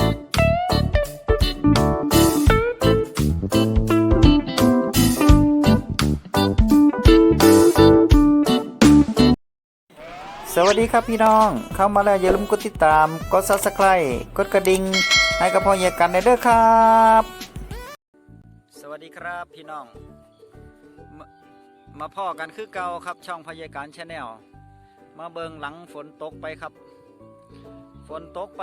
สวัสดีครับพี่น้อง เข้ามาแล้วอย่าลืมกดติดตาม กด subscribe กดกระดิ่งให้กับพ่อเยกันได้เด้อครับ สวัสดีครับพี่น้อง มามาพ่อกันคือเก่าครับช่องพยาการชาแนลมาเบิงหลังฝนตกไปครับ ฝนตกไป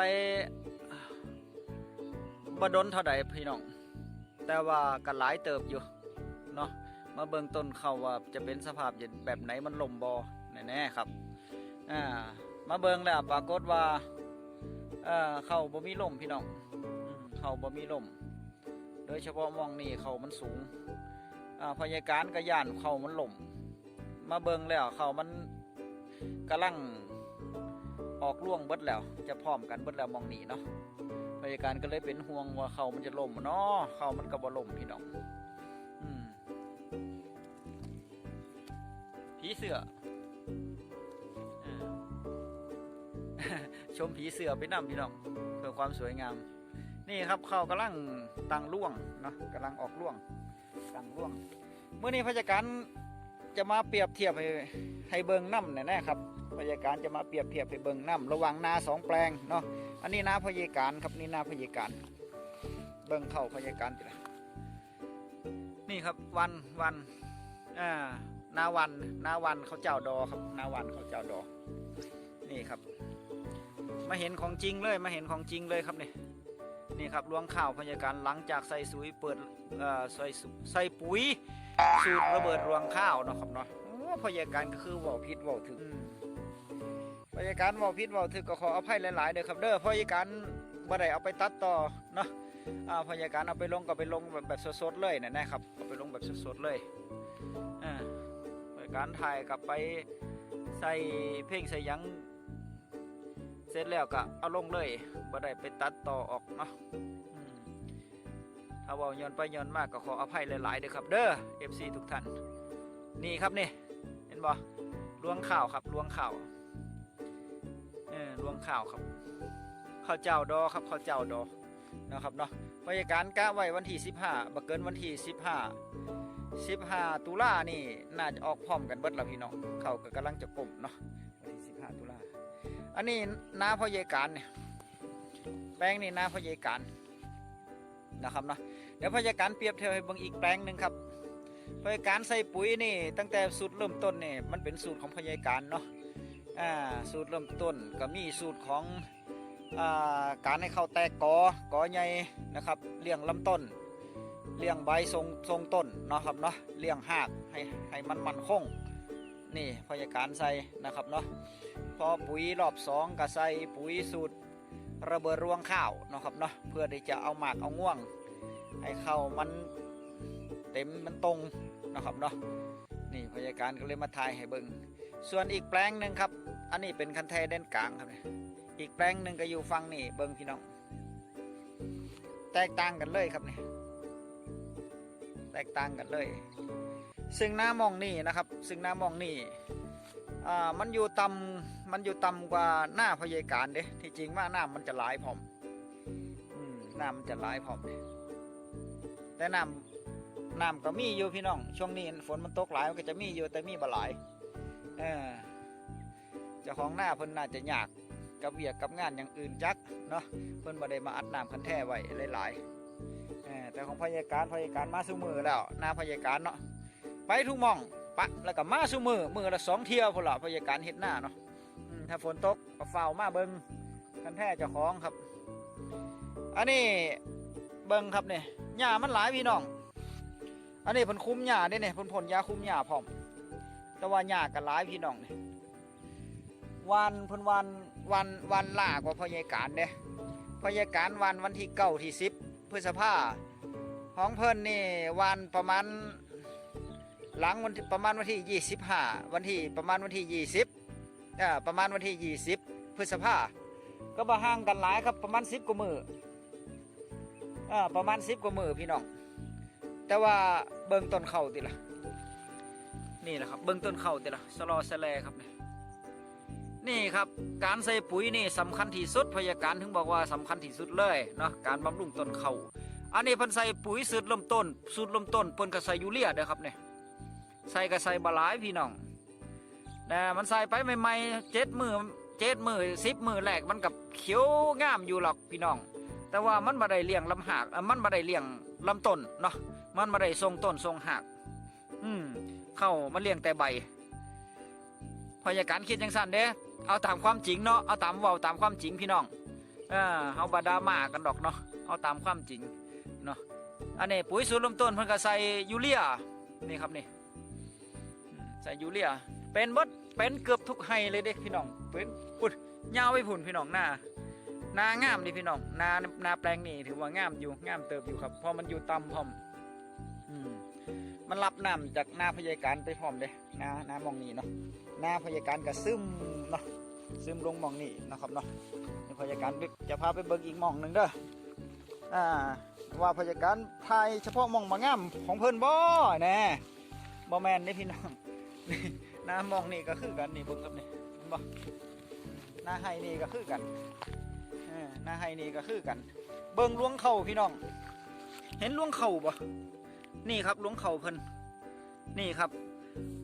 บดนเท่าใดพี่น้อง แต่ว่าก็หลายเติบอยู่เนาะมาเบิงต้นเขาว่าจะเป็นสภาพแบบไหนมันลมบอแน่ๆครับอ่ามาเบิงแล้วปรากฏว่าเอ่อเขาบ่มีลมพี่น้องเขาบ่มีลมโดยเฉพาะมองนี่เขามันสูงอพยาการกระยานเขามันลมมาเบิงแล้วเขามันกำลังออกล่วงเบิดแล้ว จะพร้อมกันเบิดแล้วมองนี่เนาะ พยาการก็เลยเป็นห่วงว่าเขามันจะล่มเนาะเขามันก็บ่ล่มพี่น้องอผีเสือชมผีเสือไปนำพี่น้องเพื่อความสวยงาม นี่ครับเขากำลังตังล่วงเนาะกำลังออกล่วงตังล่วงเมื่อนี้พยาการจะมาเปรียบเทียบให้ให้เบิงน้ำแน่ๆครับพยาการจะมาเปรียบเทียบให้เบิงน้ำระหว่างนาสองแปลงเนาะ อันนี้นาพยาการครับนี่นาพยาการ เบิงเข้าพยาการจ้ะนี่ครับวันวันอ่านาวันนาวันเขาเจ้าดอครับนาวันเขาเจ้าดอ นี่ครับ มาเห็นของจริงเลยมาเห็นของจริงเลยครับนี่นี่ครับรวงข้าวพยาการหลังจากใส่สุยเปิดใส่ใส่ปุ๋ยสูตรระเบิดรวงข้าวเนาะครับเนาะพยาการก็คือว่าพิษว่าถึง พยาการเว่าพิษเว่าถึงก็ขออภัยหลายๆเด้อครับเด้อพยาการบ่ได้เอาไปตัดต่อเนาะอ่าพยาการเอาไปลงก็ไปลงแบบแบบสดๆเลยนะนะครับเอาไปลงแบบสดๆเลยอ่าพยาการถ่ายกลับไปใส่เพลงใส่ยังเสร็จแล้วก็เอาลงเลยบ่ได้ไปตัดต่อออกเนาะถ้าว่าย้อนไปย้อนมากก็ขออภัยหลายๆเด้อครับ เด้อ FC ทุกท่าน นี่ครับนี่ เห็นบ่ลวงข่าวครับลวงข่าว เออลวงข่าวครับข้าวเจ้าดอครับข้าวเจ้าดอนะครับเนาะบรรยากาศกะไว้วันที่ 15บ่เกินวันที่ 15 15 ตุลานี่น่าจะออกพร้อมกันเบิดแล้วพี่น้องเขาก็กำลังจะกลมเนาะวันที่ 15 ตุลาอันนี้นาพ่อเยการเนี่ยแปลงนี่นาพ่อเยการนะครับเนาะเดี๋ยวพ่อเยการเปรียบเทียบให้เบิ่งอีกแปลงหนึ่งครับพ่อเยการใส่ปุ๋ยนี่ ตั้งแต่สูตรเริ่มต้นนี่มันเป็นสูตรของพ่อเยการเนาะ อ่าสูตรเริ่มต้นก็มีสูตรของอ่าการให้เข้าแตกกอกอใหญ่นะครับเลี้ยงลำต้นเลี้ยงใบทรงทรงต้นเนาะครับเนาะเลี้ยงหากให้ให้มันมันคงนี่พ่อเยการใส่นะครับเนาะพอปุ๋ยรอบสองก็ใส่ปุ๋ยสูตรระเบิดรวงข้าวเนาะครับเนาะเพื่อที่จะเอาหมากเอาง่วง ให้เข้าวมันเต็มมันตรงนะครับเนาะนี่พยาการก็เลยมาทายให้เบิงส่วนอีกแปลงหนึ่งครับ อันนี้เป็นคันแทเด่นกลางครับเนี่ยอีกแปลงหนึ่งก็อยู่ฟังนี่เบิงพี่น้อง แตกต่างกันเลยครับเนี่ยแตกต่างกันเลย ซึ่งหน้ามองนี่นะครับ ซึ่งหน้ามองนี่อ่ามันอยู่ต่ำมันอยู่ต่ำกว่าหน้าพยาการเด้ที่จริงว่าหน้ำมันจะหลายพร้อมอืมหน้ำมันจะหลายพร้อมเด้แต่น้ำน้ำก็มีอยู่พี่น้อง ช่วงนี้ฝนมันตกหลายมันก็จะมีอยู่แต่มีบ่หลายเออ เจ้าของหน้าเพิ่นน่าจะยากกับเวียกกับงานอย่างอื่นจักเนาะเพิ่นบ่ได้มาอัดน้ำคันแท้ไว้หลายๆแต่ของพยาการพยาการมาสู้มือแล้วหน้าพยาการเนาะไปทุกหมองปะแล้วก็มาสู้มือมือละสองเที่ยวพนละพยาการเฮ็ดหน้าเนาะถ้าฝนตกก็เฝ้ามาเบิงกันแท้เจ้าของครับ อันนี้เบิงครับเนี่ยหญ้ามันหลายพี่น้อง อันนี้เพิ่นคุมหญ้าเด้เนี่ยเพิ่นพ่นยาคุมหญ้าพร้อม แต่ว่าหญ้าก็หลายพี่น้องเนี่ย วันเพิ่นวันวันวันล่ากว่าพยาการเด้พยาการวันวันที่เก้าที่สิบพฤษภาของเพิ่นนี่วันประมาณหลังวันประมาณวันที่ 25 วันที่ประมาณวันที่ 20อ่าประมาณวันที่ 20 พฤษภาก็บ่ห่างกันหลายครับประมาณ 10กว่ามืออ่าประมาณ 10กว่ามือพี่น้องแต่ว่าเบิ่งต้นเข่าติละนี่แหละครับเบิ่งต้นเข่าติละสลอสแลครับเนี่ย นี่ครับการใส่ปุ๋ยนี่สำคัญที่สุดพยาการถึงบอกว่าสำคัญที่สุดเลยเนาะการบำรุงต้นเขาอันนี้เพิ่นใส่ปุ๋ยสูตรเริ่มต้นสูตรเริ่มต้นเพิ่นก็ใส่ยูเรียเด้อครับเนี่ยใส่ก็ใส่บหลายพี่น้องแต่มันใส่ไปใหม่ๆเจ็ดมือเจ็ดมือสิบมือแรกมันกับเขียวงามอยู่หรอกพี่น้อง แต่ว่ามันบ่ได้เลี้ยงลำหากมันบ่ได้เลี้ยงลำต้นเนาะมันบ่ได้ทรงต้นทรงหากอืมเข้ามาเลี้ยงแต่ใบพยาการคิดจังสั้นเด้ เอาตามความจริงเนาะเอาตามเว้าตามความจริงพี่น้องเออเฮาบาดามากันดอกเนาะเอาตามความจริงเนาะอันนี้ปุ๋ยสูตรเริ่มต้นเพิ่นก็ใส่ยูเรียนี่ครับนี่ใส่ยูเรียเป็นบดเป็นเกือบทุกไฮเลยเด้พี่น้องเป็นปุดยาวไปผุ่นพี่น้องหน้านางามดิพี่น้องนานาแปลงนี่ถือว่างามอยู่งามเติบอยู่ครับเพราะมันอยู่ต่ำพร้อมอืมมันรับน้ำจากนาพยาการไปพร้อมเด้นานามองนี่เนาะนาพยาการก็ซึม เนาะซึมลงมองนี่นะครับเนาะเดี๋ยวพยาการจะพาไปเบิกอีกมองหนึ่งเด้ออ่าว่าพยาการทายเฉพาะมองบางงามของเพิ่นบ่แน่บ่แมนนี่พี่น้องนี่นามองนี่ก็คือกันนี่เบิ่งครับนี่เห็นบ่หน้าไห้นี่ก็คือกันอหน้าไห้นี่ก็คือกัน เบิ่งล้วงเข่าพี่น้อง เห็นล้วงเข่าบ่นี่ครับล้วงเข่าเพิ่นนี่ครับ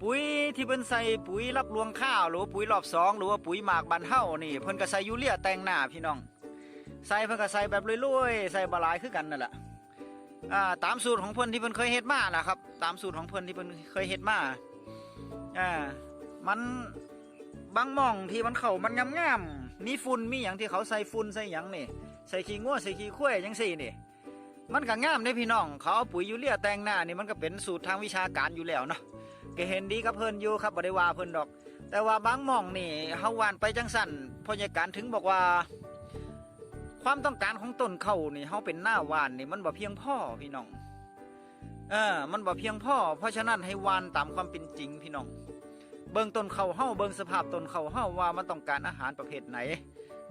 ปุ๋ยที่เพิ่นใส่ปุ๋ยรับรวงข้าวหรือปุ๋ยรอบสองหรือว่าปุ๋ยหมากบานเท่านี่เพิ่นก็ใส่ยูเรียแต่งหน้าพี่น้อง ใส่เพิ่นก็ใส่แบบลุยๆใส่บหลายคือกันนั่นแหละอ่าตามสูตรของเพิ่นที่เพิ่นเคยเฮ็ดมานะครับ ตามสูตรของเพิ่นที่เพิ่นเคยเฮ็ดมาอ่ามันบางมองที่มันเข้ามันงามๆมีฝุ่นมีหยังที่เขาใส่ฝุ่นใส่หยังนี่ใส่ขี้งัวใส่ขี้ข้วยจังซี่นี่มันก็งามเด้พี่น้อง เขาเอาปุ๋ยยูเรียแต่งหน้านี่มันก็เป็นสูตรทางวิชาการอยู่แล้วเนาะ ก็เห็นดีกับเพิ่นอยู่ครับบ่ได้ว่าเพิ่นดอก แต่ว่าบางหม่องนี่เฮาหวานไปจังสั่นพยาการถึงบอกว่า ความต้องการของต้นเขานี่เฮาเป็นหน้าหวานนี่มันบ่เพียงพอพี่น้องเออมันบ่เพียงพอเพราะฉะนั้นให้หวานตามความเป็นจริงพี่น้อง เบิ่งต้นเขาเฮาเบิ่งสภาพต้นเขาเฮาว่ามันต้องการอาหารประเภทไหน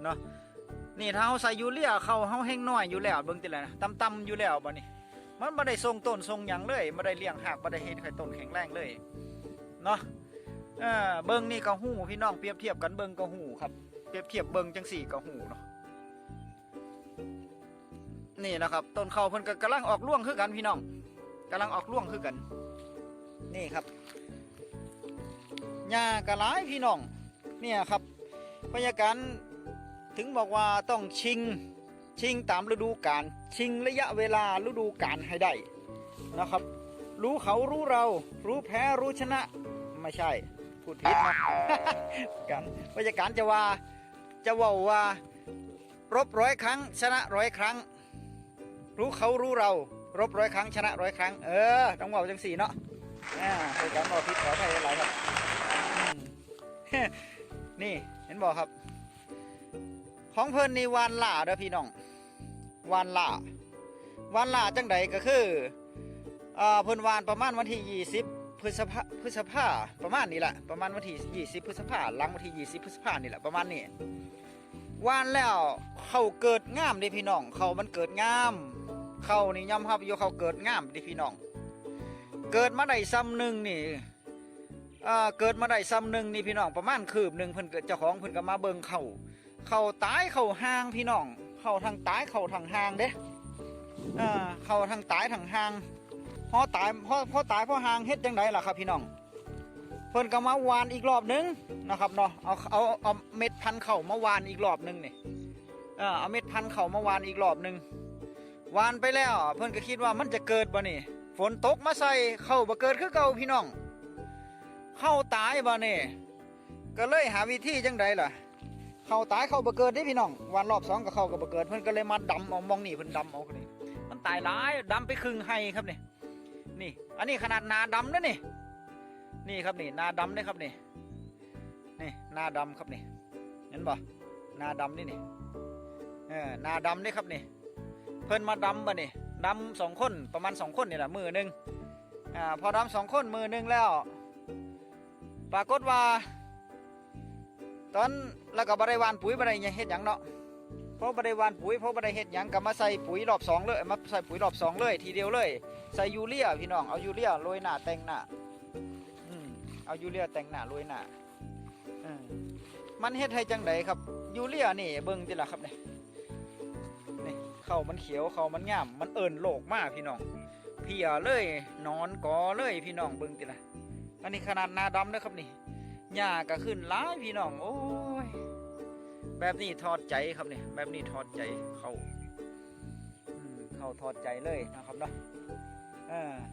เนาะนี่ถ้าเฮาใส่ยูเรียเขาเฮาแห้งน้อยอยู่แล้วเบิ่งติและนะต่ำๆอยู่แล้วบัดนี้ มันบ่ได้ทรงต้นทรงหยังเลยบ่ได้เลี้ยงหากบ่ได้เฮ็ดให้ต้นแข็งแรงเลยเนาะเออเบิ้งนี่ก็หูพี่น้องเปรียบเทียบกันเบิ้งก็หูครับเปรียบเทียบเบิ้งจังสี่ก็หูเนาะนี่นะครับต้นเขาเพิ่นก็กำลังออกร่วงคือกันพี่น้องกำลังออกร่วงคือกัน นี่ครับหญ้ากระหลายพี่น้องเนี่ยครับพยาการถึงบอกว่าต้องชิง ชิงตามฤดูกาลชิงระยะเวลาฤดูกาลให้ได้นะครับ รู้เขารู้เรา รู้แพ้รู้ชนะ ไม่ใช่ พูดผิดนะกันพยาการจะว่าจะว่าว่ารบร้อยครั้ง ชนะร้อยครั้ง รู้เขารู้เรา รบร้อยครั้ง ชนะร้อยครั้ง เออต้องว่าจังสี่เนาะอ่าพยาการบอกผิดขออภัยหลายครับนี่เห็นบอกครับ ของเพิ่นนี่วานล่าเด้อพี่น้องวานล่าวานล่าจังใดก็คืออ่าเพิ่นวานประมาณวันที่ 20 พฤษภาพฤษภาประมาณนี้แหละประมาณวันที่ 20 พฤษภาหลังวันที่ 20 พฤษภานี่แหละประมาณนี้วานแล้วเขาเกิดงามเด้พี่น้องเขามันเกิดงามเขานี่ยอมรับอยู่เขาเกิดงามเด้พี่น้องเกิดมาได้ซ้ำหนึ่งนี่อ่าเกิดมาได้ซ้ำหนึ่งนี่พี่น้องประมาณคืบหนึ่งเพิ่นเกิดเจ้าของเพิ่นก็มาเบิ่งเขา เขาตายเขาห่างพี่น้อง เขาทางตายเขาทางห่างเด้อ่าเขาทางตายทางห่างพอตายพอพอตายพอห่างเฮ็ดจังไดล่ะครับ พี่น้องเพิ่นก็มาวานอีกรอบหนึงนะครับเนาะเอาเอาเอาเม็ดพันเข่ามาวานอีกรอบหนึงนี่เออเอาเม็ดพันเข่ามาวานอีกรอบหนึงวานไปแล้ว เพิ่นก็คิดว่ามันจะเกิดบ่นี่ฝนตกมาใส่เข้าบ่เกิดคือเก่าพี่น้อง เข้าตายบ่นี่ก็เลยหาวิธีจังไดล่ะ เขาตายเขาบ่เกิดได้พี่น้องวันรอบสองกับเขาก็บ่เกิดเพิ่นก็เลยมาดำเอามองนี่เพิ่นดำเอาคนนี้มันตายหลายดำไปครึ่งไห้ครับนี่นี่ อันนี้ขนาดนาดำนะนี่ นี่ครับนี่นาดำได้ครับนี่นี่นาดำครับนี่เห็นบ่นาดำนี่นี่เออนาดำได้ครับนี่เพิ่นมาดำบ่นี่ดำสองคนประมาณสองคนนี่แหละมือหนึ่งอ่าพอดำสองคนมือหนึ่งแล้ว ปรากฏว่า ตอนแล้วก็บริวานปุ๋ยบริเฮ็ดหยังเนาะเพราะบริวานปุ๋ยเพราะบริเฮ็ดหยังก็มาใส่ปุ๋ยรอบสองเลยมาใส่ปุ๋ยรอบสองเลย ทีเดียวเลย ใส่ยูเรียพี่น้องเอายูเรียโรยหน้าแต่งหน้าอืมเอายูเรียแต่งหน้าโรยหน้าอืมมันเฮ็ดให้จังไดครับยูเรียนี่เบิ่งติล่ะครับนี่นี่เขามันเขียวเขามันงาม มันเอิญโลกมากพี่น้องเพียเลยนอนกอเลยพี่น้องเบิ่งติล่ะอันนี้ขนาดหนาดำเด้อครับนี่ หญ้าก็ขึ้นหลายพี่น้องโอ้ยแบบนี้ทอดใจครับนี่แบบนี้ทอดใจเขาเขาทอดใจเลยนะครับเนาะ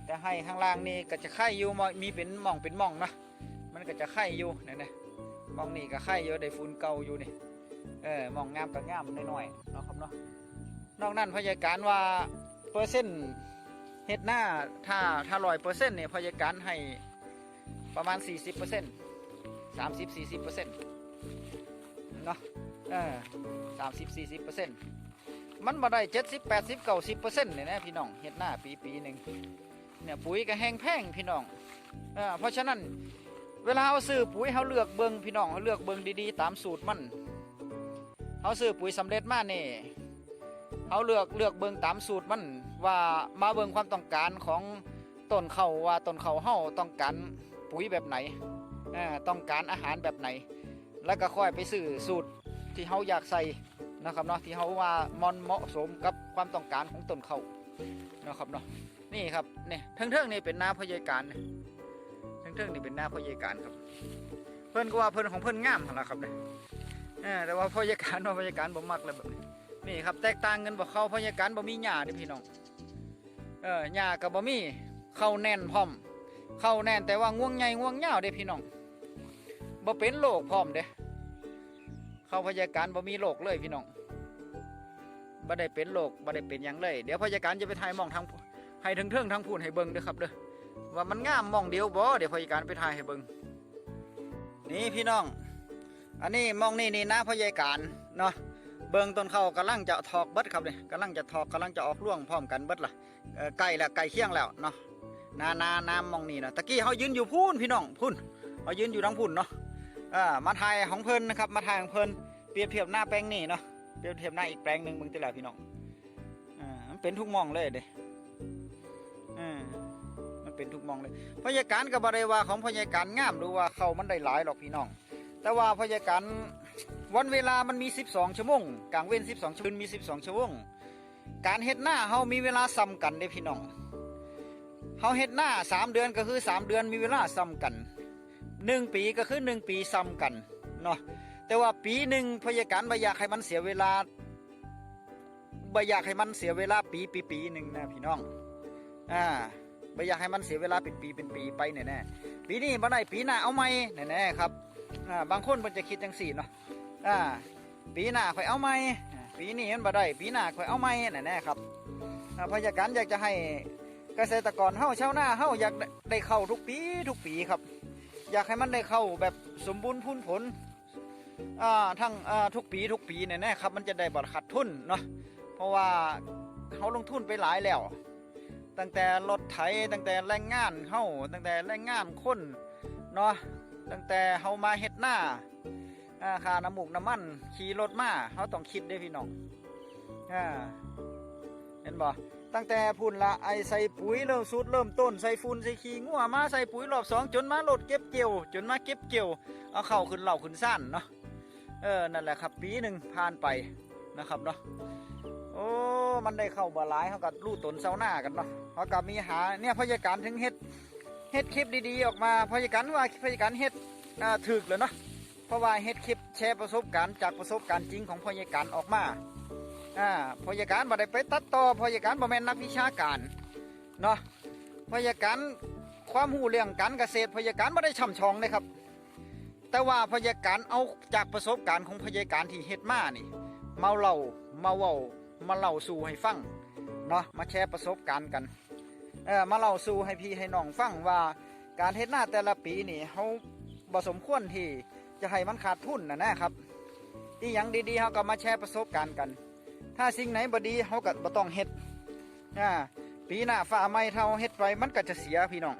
แต่ให้ข้างล่างนี่ก็จะไข่อยู่มีเป็นมองเป็นมองนะมันก็จะไข่อยู่นี่นะมองนี่ก็ไข่เยอะได้ฝุ่นเก่าอยู่นี่เออมองงามก็งามน้อยๆนะครับเนาะนอกนั้นพยาการว่าเปอร์เซ็นต์เฮ็ดหน้าถ้าถ้าร้อยเปอร์เซ็นต์เนี่ยพยาการให้ประมาณ 40เปอร์เซ็นต์ สามสิบสี่สิบเปอร์เซ็นต์เนาะเออสามสิบสี่สิบเปอร์เซ็นต์มันมาได้เจ็ดสิบแปดสิบเก้าสิบเปอร์เซ็นต์เนี่ยนะพี่น้องเฮ็ดหน้าปีปีหนึ่งเนี่ยปุ๋ยก็แห้งแพงพี่น้องเออเพราะฉะนั้นเวลาเขาซื้อปุ๋ยเขาเลือกเบิงพี่น้องเขาเลือกเบิงดีๆ ตามสูตรมันเขาซื้อปุ๋ยสำเร็จมาเนี่ยเขาเลือกเลือกเบิงตามสูตรมันว่ามาเบิงความต้องการของต้นเขาว่าต้นเขาเฮาต้องการปุ๋ยแบบไหน ต้องการอาหารแบบไหน แล้วก็ค่อยไปซื้อสูตรที่เขาอยากใส่นะครับเนาะที่เขาว่ามันเหมาะสมกับความต้องการของต้นเขานะครับเนาะนี่ครับเนี่ยทั้งๆนี่เป็นน้าพยาการนะเทิงๆนี่เป็นหน้าพ่อใหญ่การครับ เพิ่อนก็ว่าเพิ่อนของเพิ่อนงามหั่นล่ะครับเนี่ยแต่ว่าพ่อใหญ่การว่าพ่อใหญ่การบ่มักเลยแบบนี้นี่ครับแตกต่างกันบ่เข้าพ่อใหญ่การบ่มีหญ้าเด้พี่น้องเออหญ้าก็บ่มีเข้าแน่นพร้อม เข้าแน่นแต่ว่าง่วงใหญ่ง่วงยาวเด้พี่น้อง บ่เป็นโรคพร้อมเด้เข้าพ่อใหญ่การบ่มีโรคเลยพี่น้องบ่ได้เป็นโรคบ่ได้เป็นยังเลย เดี๋ยวพ่อใหญ่การจะไปถ่ายมองทางให้เทิงทางพูนให้เบิ่งเด้อครับเด้อว่ามันงามมองเดียวบ่เดี๋ยวพยาการไปถ่ายให้เบิ่งนี่พี่น้อง อันนี้มองนี่นี่นะพยาการเนาะเบิ่งต้นเขากำลังจะถอกเบิดครับเลยกำลังจะถอกกำลังจะออกร่วงพร้อมกันเบิดล่ะเอ่ล้แล้วใกล้เคียงแล้วเนาะนานาน้ำมองนี่นะตะกี้เขายืนอยู่พูนพี่น้องพูนเขายืนอยู่ทั้งพูนเนาะ อ่ามาถ่ายของเพิ่นนะครับมาถ่ายของเพิ่นเปรียบเทียบหน้าแปลงนี่เนาะเปรียบเทียบหน้าอีกแปลงหนึ่งมึงติละพี่น้องอ่ามันเป็นทุกมองเลยเด้อ่ามันเป็นทุกมองเลยพยาการกับบริวาของพยาการงามดูว่าเขามันได้หลายหรอกพี่น้อง แต่ว่าพยาการวันเวลามันมี 12 ชั่วโมงกลางเว้น 12 ชั่วโมงมี 12 ชั่วโมงการเฮ็ดหน้าเฮามีเวลาซ้ำกันเด้พี่น้องเฮาเฮ็ดหน้า 3 เดือนก็คือ 3 เดือนมีเวลาซ้ำกัน 1ปีก็คือ1ปีซ้ำกันเนาะแต่ว่าปีหนึ่งพยาการบอยากให้มันเสียเวลาบอยากให้มันเสียเวลาปีปีปีหนึ่งนะพี่น้องอ่าไม่อยากให้มันเสียเวลาเป็นปีเป็นปีไปแน่ๆปีนี้บ่ได้ปีหน้าเอาไหมแน่ๆครับอ่าบางคนมันจะคิดจังสี่เนาะอ่าปีหน้าค่อยเอาไหมอ่าปีนี้มันบ่ได้ปีหน้าค่อยเอาไหมแน่ๆครับพยาการอยากจะให้เกษตรกรเฮาชาวนาเฮาอยากได้เข้าทุกปีทุกปีครับ อยากให้มันได้เข้าแบบสมบูรณ์พูนผลทั้งทุกปีทุกปีแน่ๆครับ มันจะได้บ่ขาดทุนเนาะเพราะว่าเขาลงทุนไปหลายแล้ว ตั้งแต่รถไถตั้งแต่แรงงานเฮาตั้งแต่แรงงานคนเนาะตั้งแต่เฮามาเฮ็ดหน้าอ่าค่าน้ำมูกน้ำมันขี่รถมาเฮาต้องคิดด้พี่น้องอเห็นบ่ ตั้งแต่พุ่นละไอใส่ปุ๋ยเริ่มสุดเริ่มต้นใส่ฝุ่นใส่ขี้งัวมาใส่ปุ๋ยรอบสองจนมาโหลดเก็บเกี่ยว จนมาเก็บเกี่ยวเอาเข้าขึ้นเหล่าขึ้นซ่านเนาะเออนั่นแหละครับ ปีหนึ่งผ่านไปนะครับเนาะโอ้มันได้เข้าบาหลายเขากับลู่ตนเซาหน้ากันเนาะเขากับมีหาเนี่ยพยาการถึงเฮ็ดเฮ็ดคลิปดีๆออกมาพยาการว่าพยาการเฮ็ดถึกเลยเนาะเพราะว่าเฮ็ดคลิปแชร์ประสบการณ์จากประสบการณ์จริงของพยาการออกมา อ่าพยาการบ่ได้ไปตัดต่อพยาการบ่แม่นนักวิชาการเนาะพยาการความรู้เรื่องการเกษตรพยาการบ่ได้ช่ำชองเลยครับ แต่ว่าพยาการเอาจากประสบการณ์ของพยาการที่เฮ็ดมานี่เมาเล่ามาเว้ามาเล่าสู่ให้ฟังเนาะมาแชร์ประสบการณ์กันเออมาเล่าสู่ให้พี่ให้น้องฟังว่าการเฮ็ดหน้าแต่ละปีนี่เขาบ่สมควรที่จะให้มันขาดทุนนะนะครับที่ยังดีๆเขาก็มาแชร์ประสบการณ์กัน ถ้าสิ่งไหนบดีเขาก็บ่ต้องเฮ็ดอ่าปีหน้าฟ้าไม้เท่าเฮ็ดไปมันก็จะเสียพี่น้อง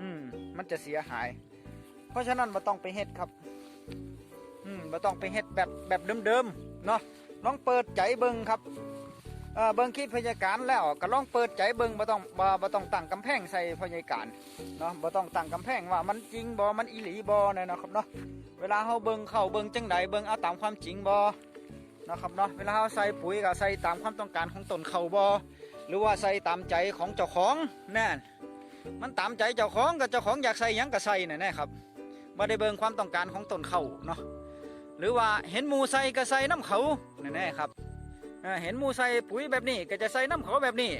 อืม มันจะเสียหาย เพราะฉะนั้นบ่ต้องไปเฮ็ดครับ อืมบ่ต้องไปเฮ็ดแบบแบบเดิมๆเนาะลองเปิดใจเบิ่งครับเออเบิ่งคลิปพยาการแล้วก็ลองเปิดใจเบิ่งบ่ต้องบ่บ่ต้องตั้งกำแพงใส่พยาการเนาะบ่ต้องตั้งกำแพงว่ามันจริงบ่มันอีหลีบ่เนี่ยนะครับเนาะเวลาเฮาเบิ่งเข้าเบิ่งจังใดเบิ่งเอาตามความจริงบ่ นะครับเนาะเวลาเฮาใส่ปุ๋ยก็ใส่ตามความต้องการของต้นเขาบ่หรือว่าใส่ตามใจของเจ้าของแน่นมันตามใจเจ้าของก็เจ้าของอยากใส่ยังก็ใส่น่ะแน่ครับบ่ได้เบิ่งความต้องการของต้นเขาเนาะหรือว่าเห็นหมูใส่ก็ใส่น้ำเขาแน่ๆครับเห็นหมูใส่ปุ๋ยแบบนี้ก็จะใส่น้ำเขาแบบนี้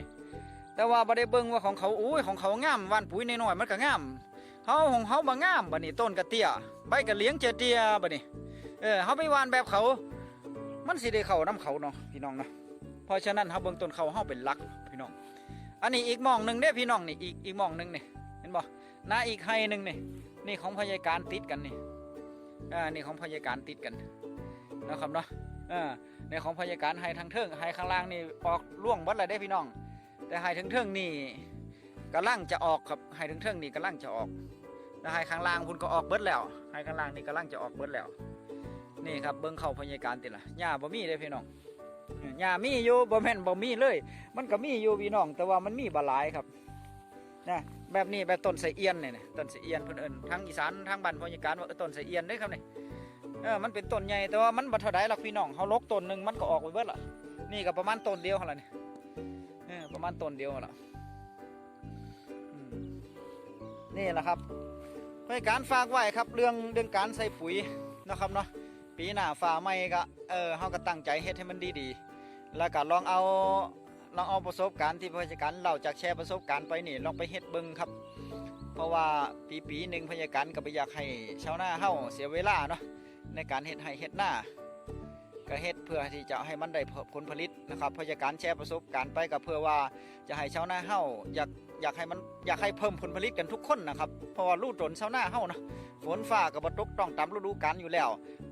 แต่ว่าบ่ได้เบิ่งว่าของเขาอุ้ยของเขางามว่านปุ๋ยน้อยๆมันก็งามเฮาของเฮาบ่งามบัดนี้ต้นก็เตี้ยใบก็เลี้ยงเจเตี้ยบัดนี้เออเฮาไปว่านแบบเขา มันสิได้เข้าน้ำเขาเนาะพี่น้องเนาะเพราะฉะนั้นเฮาเบิ่งต้นเขาเฮาเป็นหลักพี่น้อง อันนี้อีกมองหนึ่งเด้พี่น้องนี่อีกอีกมองหนึ่งนี่เห็นบ่หน้าอีกไฮหนึ่งนี่นี่ของพยาการติดกันนี่อ่านี่ของพยาการติดกันนะครับเนาะอ่าในของพยาการไฮทางเทิงไฮข้างล่างนี่ออกล่วงบัดเลยได้พี่น้อง แต่ไฮทางเทิงนี่กำลังจะออกครับไฮทางเทิงนี่กำลังจะออกแต่ไฮข้างล่างคุณก็ออกเบิดแล้วไฮข้างล่างนี่กำลังจะออกเบิดแล้ว นี่ครับเบิ้งเข้าพยาการติละหญ้าบ่มีเลยพี่น้องหญ้ามีอยู่บ่แม่นบ่มีเลย มันก็มีอยู่พี่น้อง แต่ว่ามันมีบ่หลายครับนะแบบนี้แบบต้นไสเอียนเนี่ยนะต้นไสเอียนเพิ่นเอิ้นทางอีสานทางบ้านพยาการว่าต้นไสเอียนได้ครับนี่เออมันเป็นต้นใหญ่แต่ว่ามันบัเท่าไดหรอกพี่น้องเขาลกต้นหนึ่งมันก็ออกไปเบิดละนี่ก็ประมาณต้นเดียวหั่นล่ะนี่เออประมาณต้นเดียวหั่นล่ะอืมนี่แหละครับเพื่อการฝากไว้ครับเรื่องเรื่องการใส่ปุ๋ยนะครับเนาะ ปีหน้าฝ่าใหม่ก็เออเฮาก็ตั้งใจเฮ็ดให้มันดีๆ แล้วก็ลองเอาลองเอาประสบการณ์ที่พยาการเล่าจากแชร์ประสบการณ์ไปนี่ลองไปเฮ็ดเบิ่งครับ เพราะว่าปีปีหนึ่งพยาการก็บ่อยากให้ชาวนาเฮาเสียเวลาเนาะในการเฮ็ดให้เฮ็ดหน้าก็เฮ็ดเพื่อที่จะให้มันได้ผลผลิตนะครับพรากการแชร์ประสบการณ์ไปก็เพื่อว่าจะให้ชาวนาเฮาอยาก อยากให้มันอยากให้เพิ่มผลผลิตกันทุกคนนะครับเพราะว่าลู่ตนเชาวนาเฮานะฝนฟ้าก็บ่ตกต้องตามฤดูกาลอยู่แล้ว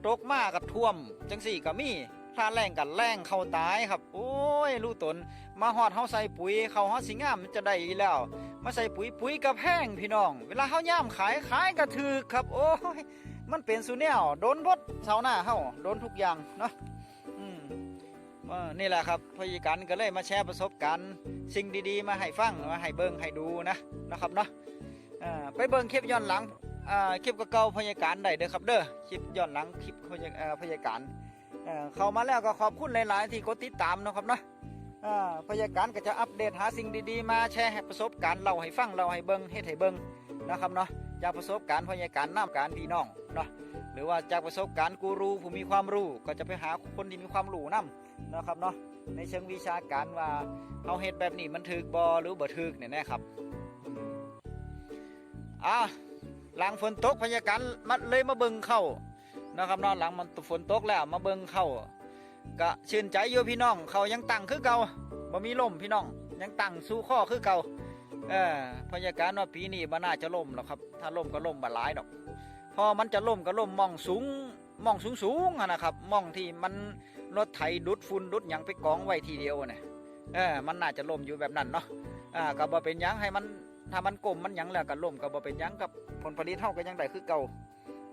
ตกมาก็ท่วม จังสี่ก็มีถ้าแรงกันแรงเข้าตายครับ โอ้ยลู่ตน มาฮอดเฮาใส่ปุ๋ยเขาเฮาสิงามมันจะได้อีแล้ว มาใส่ปุ๋ยปุ๋ยก็แพงพี่น้อง เวลาเฮาย่ามขายขายก็ถูกครับ โอ้ยมันเป็นสุแนวโดนบดเสาหน้าเฮาโดนทุกอย่างเนาะ นี่แหละครับพยาการก็เลยมาแชร์ประสบการณ์ สิ่งดีๆ มาให้ฟังมาให้เบิ่งให้ดูนะนะครับเนาะไปเบิ่งคลิปย้อนหลังคลิปเก่าพยาการได้เด้อครับเด้อคลิปย้อนหลังคลิปพยาพยาการเข้ามาแล้วก็ขอบคุณหลายๆ ที่กดติดตามนะครับเนาะพยาการก็จะอัปเดตหาสิ่งดีๆ มาแชร์ให้ประสบการณ์เล่าให้ฟังเล่าให้เบิ่งเฮ็ดให้เบิ่งนะครับเนาะจากประสบการณ์พยาการน้ำการพี่น้องเนาะหรือว่าจากประสบการณ์กูรูผู้มีความรู้ก็จะไปหาคนที่มีความรู้นํ นะครับเนาะในเชิงวิชาการว่าเขาเฮ็ดแบบนี้มันถึกบอหรือบ่ถึกเนี่ยนะครับอะหลังฝนตกพยาการมันเลยมาเบิ่งเข้านะครับเนาะหลังมันฝนตกแล้วมาเบิ่งเข้าก็ชื่นใจอยู่พี่น้อง เขายังตั้งคือเก่าบ่มีลมพี่น้อง ยังตั้งสู้ข้อคือเก่าเออพยาการว่าปีนี้มันน่าจะล่มหรอกครับ ถ้าล่มก็ล่มบาหลายดอกพอมันจะล่มก็ล่มมองสูงมองสูงสูงๆนะครับมองที่มัน รถไถดุดฝุ่นดุดหยังไปกองไว้ทีเดียวเนี่ยเออมันน่าจะล่มอยู่แบบนั้นเนาะอ่าก็บ่เป็นยังให้มันถ้ามันกลมมันหยังแล้วก็ล่มก็บ่เป็นยังกับผลผลิตเท่าก็ยังได้คือเก่า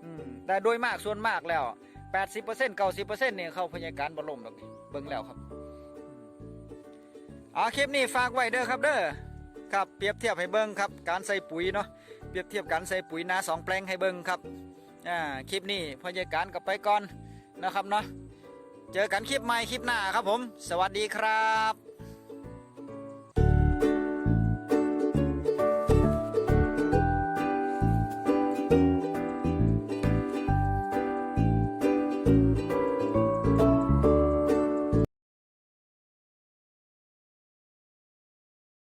อืมแต่โดยมากส่วนมากแล้ว80% 90%เนี่ยเข้าพยาการบ่ล่มดอกเบิ่งแล้วครับอืมอ่าคลิปนี้ฝากไว้เด้อครับเด้อครับเปรียบเทียบให้เบิ้งครับการใส่ปุ๋ยเนาะเปรียบเทียบการใส่ปุ๋ยนาสองแปลงให้เบิ้งครับอ่าคลิปนี้พยาการกับไปก่อนนะครับเนาะ เจอกันคลิปใหม่คลิปหน้าครับผม สวัสดีครับ